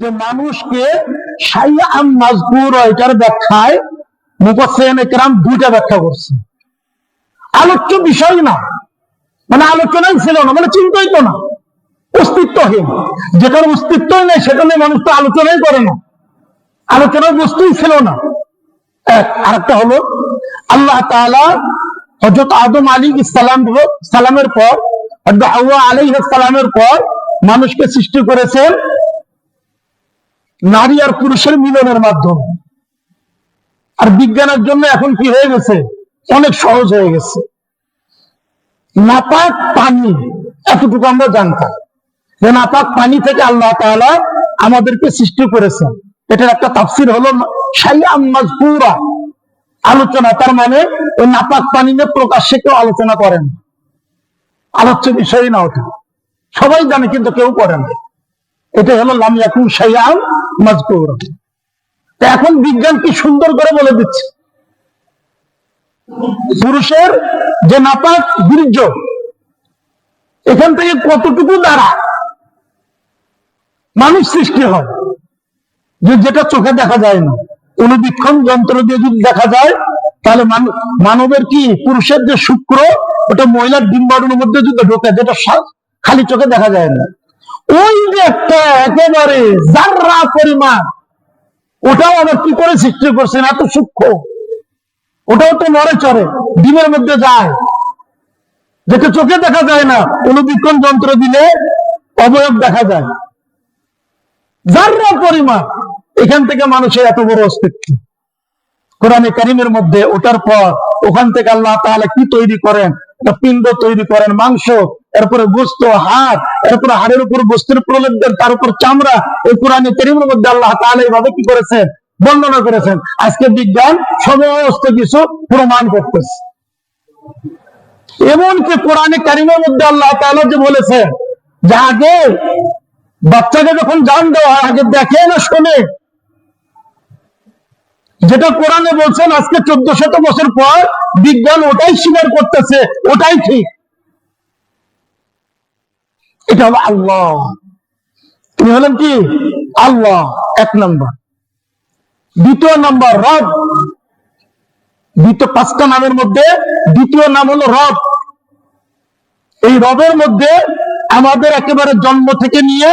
যে মানুষকে এটার ব্যাখ্যায় মুফাসসিরিন একরাম দুইটা ব্যাখ্যা করছে। আলোচ্য বিষয় না মানে আলোচনাই ছিল না মানে চিন্তাই তো না, অস্তিত্বহীন। যেটার অস্তিত্বই নেই সেটা নিয়ে মানুষ তো আলোচনাই করে না। আলোচনার বস্তুই ছিল না। এক, আরেকটা হলো, আল্লাহ তাআলা হযরত আদম আলী ইসলাম সালামের পর, হযরত হাওয়া আলাইহিস সালামের পর মানুষকে সৃষ্টি করেছেন নারী আর পুরুষের মিলনের মাধ্যমে। আর বিজ্ঞানের জন্য এখন কি হয়ে গেছে? অনেক সহজ হয়ে গেছে। নাপাক পানি, এতটুকু আমরা জানতাম। যে নাপাক পানি থেকে আল্লাহ তাআলা আমাদেরকে সৃষ্টি করেছেন। এটার একটা তাফসির হলো মাজকুরা। আলোচনা, তার মানে ওই নাপাক পানি নিয়ে প্রকাশ্যে কেউ আলোচনা করেন আলোচ্য বিষয় না ওটা। সবাই জানে, কিন্তু কেউ করে না। এটা হলো লামিয়াকুম সাইয়াম মাজকুরা এখন বিজ্ঞান কি সুন্দর করে বলে দিচ্ছে? পুরুষের যে নাপাক বীর্য, এখান থেকে কতটুকু দ্বারা মানুষ সৃষ্টি হয়? যে যেটা চোখে দেখা যায় না। অনুবীক্ষণ যন্ত্র দিয়ে যদি দেখা যায়, তাহলে মানবের কি পুরুষের যে শুক্র, ওটা মহিলার ডিম্বাণুর মধ্যে যদি ঢোকে, যেটা খালি চোখে দেখা যায় না। ওই একটা একেবারে জাররা পরিমাণ, ওটাও আবার কি করে সৃষ্টি করছেন এত সূক্ষ্ম। ওটাও তো নড়ে চড়ে, ডিমের মধ্যে যায়। যেটা চোখে দেখা যায় না, অনুবীক্ষণ যন্ত্র দিলে অবয়ব দেখা যায়। যার্রা পরিমাণ, এখান থেকে মানুষের এত বড় অস্তিত্ব। কোরআনে কারিমের মধ্যে ওটার পর ওখান থেকে আল্লাহ তাহলে কি তৈরি করেন? পিণ্ড তৈরি করেন, মাংস। এরপরে গোস্ত হাড় এরপরে হাড়ের উপর গোস্তের প্রলেপ দেন, তার উপর চামড়া। এই কোরআনে কারিমের মধ্যে আল্লাহ তাহলে এইভাবে কি করেছেন? বর্ণনা করেছেন। আজকে বিজ্ঞান সমস্ত কিছু প্রমাণ করতেছে। এমনকি কোরআনে কারিমের মধ্যে আল্লাহ তাআলা যে বলেছেন যে আগে বাচ্চাকে যখন জান দেওয়া আগে দেখে না, শোনে। যেটা কোরআনে বলছেন, আজকে চোদ্দ শত বছর পর বিজ্ঞান ওটাই স্বীকার করতেছে, ওটাই ঠিক। এটা হলো আল্লাহ। তিনি হলেন কি? আল্লাহ, এক নম্বর। দ্বিতীয় নম্বর, রব। দ্বিতীয় পাঁচটা নামের মধ্যে দ্বিতীয় নাম হলো রব। এই রবের মধ্যে আমাদের একেবারে জন্ম থেকে নিয়ে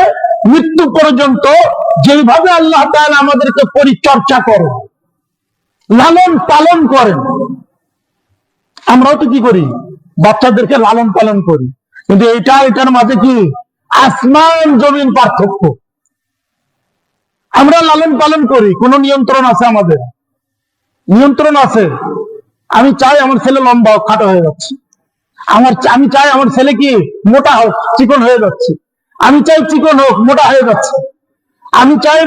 মৃত্যু পর্যন্ত যেভাবে আল্লাহ তাআলা আমাদেরকে পরিচর্যা করে লালন পালন করেন, আমরাও তো কি করি? বাচ্চাদেরকে লালন পালন করি। কিন্তু এটা এটার মাঝে কি? আসমান জমিন পার্থক্য। আমরা লালন পালন করি কোন নিয়ন্ত্রণ আছে আমাদের? নিয়ন্ত্রণ আছে। আমি চাই আমার ছেলে লম্বা হোক, খাটো হয়ে যাচ্ছে। আমার আমি চাই আমার ছেলে কি মোটা হোক চিকন হয়ে যাচ্ছে। আমি চাই চিকন হোক মোটা হয়ে যাচ্ছে। আমি চাই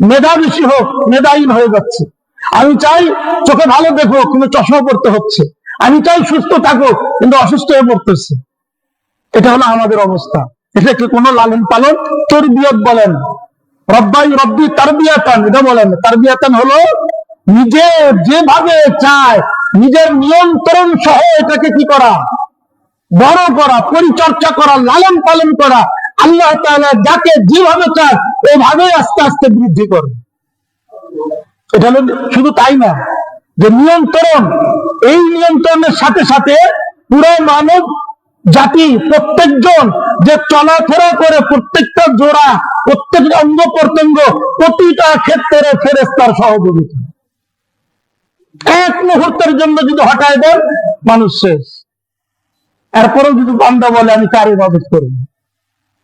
মেধা বেশি হোক মেধাহীন হয়ে যাচ্ছে। আমি চাই চোখে ভালো দেখো কিন্তু চশমা পড়তে হচ্ছে। আমি চাই সুস্থ থাকুক কিন্তু অসুস্থ হয়ে পড়তেছে। এটা হলো আমাদের অবস্থা। এটাকে কোনো লালন পালন? তরবিয়ত বলেন। রব্বাই রব্বি তারবিয়াতান, এটা বলেন। তারবিয়াতান হলো নিজে যেভাবে চায়, নিজের নিয়ন্ত্রণ সহ এটাকে কি করা? বড় করা, পরিচর্যা করা, লালন পালন করা। আল্লাহ যাকে যেভাবে চায়, ওভাবে আস্তে আস্তে বৃদ্ধি করে এটা হলো শুধু তাই না, যে নিয়ন্ত্রণ, এই নিয়ন্ত্রণের সাথে সাথে পুরো মানব জাতি প্রত্যেকজন যে চলাফেরা করে প্রত্যেকটা জোড়া প্রত্যেকটা অঙ্গ প্রত্যঙ্গ প্রতিটা ক্ষেত্রে ফেরেস্তার সহযোগিতা। এক মুহূর্তের জন্য যদি হটায় দেন মানুষ শেষ। এরপরেও যদি বান্দা বলে, আমি কার ইবাদত করব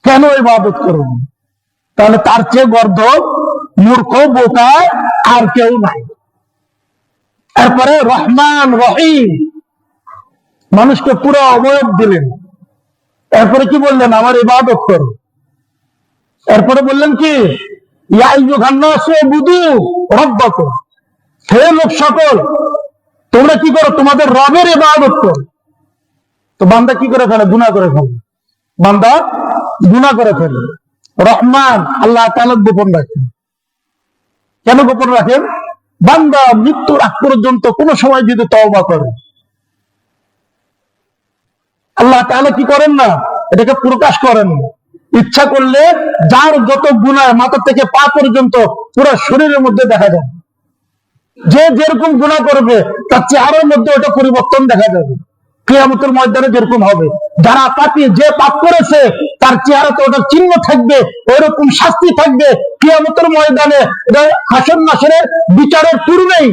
কেন ইবাদত করব তাহলে তার চেয়ে গর্ধ মূর্খ, বোকা আর কেউ নাই। এরপরে রহমান রহিম মানুষকে পুরো অবয়ব দিলেন। এরপরে কি বললেন? আমার ইবাদত করো। এরপরে বললেন কি? লোক সকল, তোমরা কি করো? তোমাদের রবের ইবাদত করো। তো বান্দা কি করে ফেলে? গুণা করে ফেলে। বান্দা গুণা করে ফেলে। রহমান আল্লাহ তাআলা গোপন রাখেন। কেন গোপন রাখেন? বান্দা মৃত্যুর আগ পর্যন্ত কোন সময় যদি তওবা করে। আল্লাহ তাহলে কি করেন না? এটাকে প্রকাশ করেন। ইচ্ছা করলে যার যত গুণায় মাথা থেকে পা পর্যন্ত পুরো শরীরের মধ্যে দেখা যায়। যে যেরকম গুণা করবে, তার চেহারার মধ্যে ওটা পরিবর্তন দেখা যাবে। কেয়ামতের ময়দানে যেরকম হবে। যারা পাপি, যে পাপ করেছে, তার চেহারাতে ওটার চিহ্ন থাকবে ওইরকম শাস্তি থাকবে। কেয়ামতের ময়দানে এটা হাসন নাসরের বিচারের পূর্বেই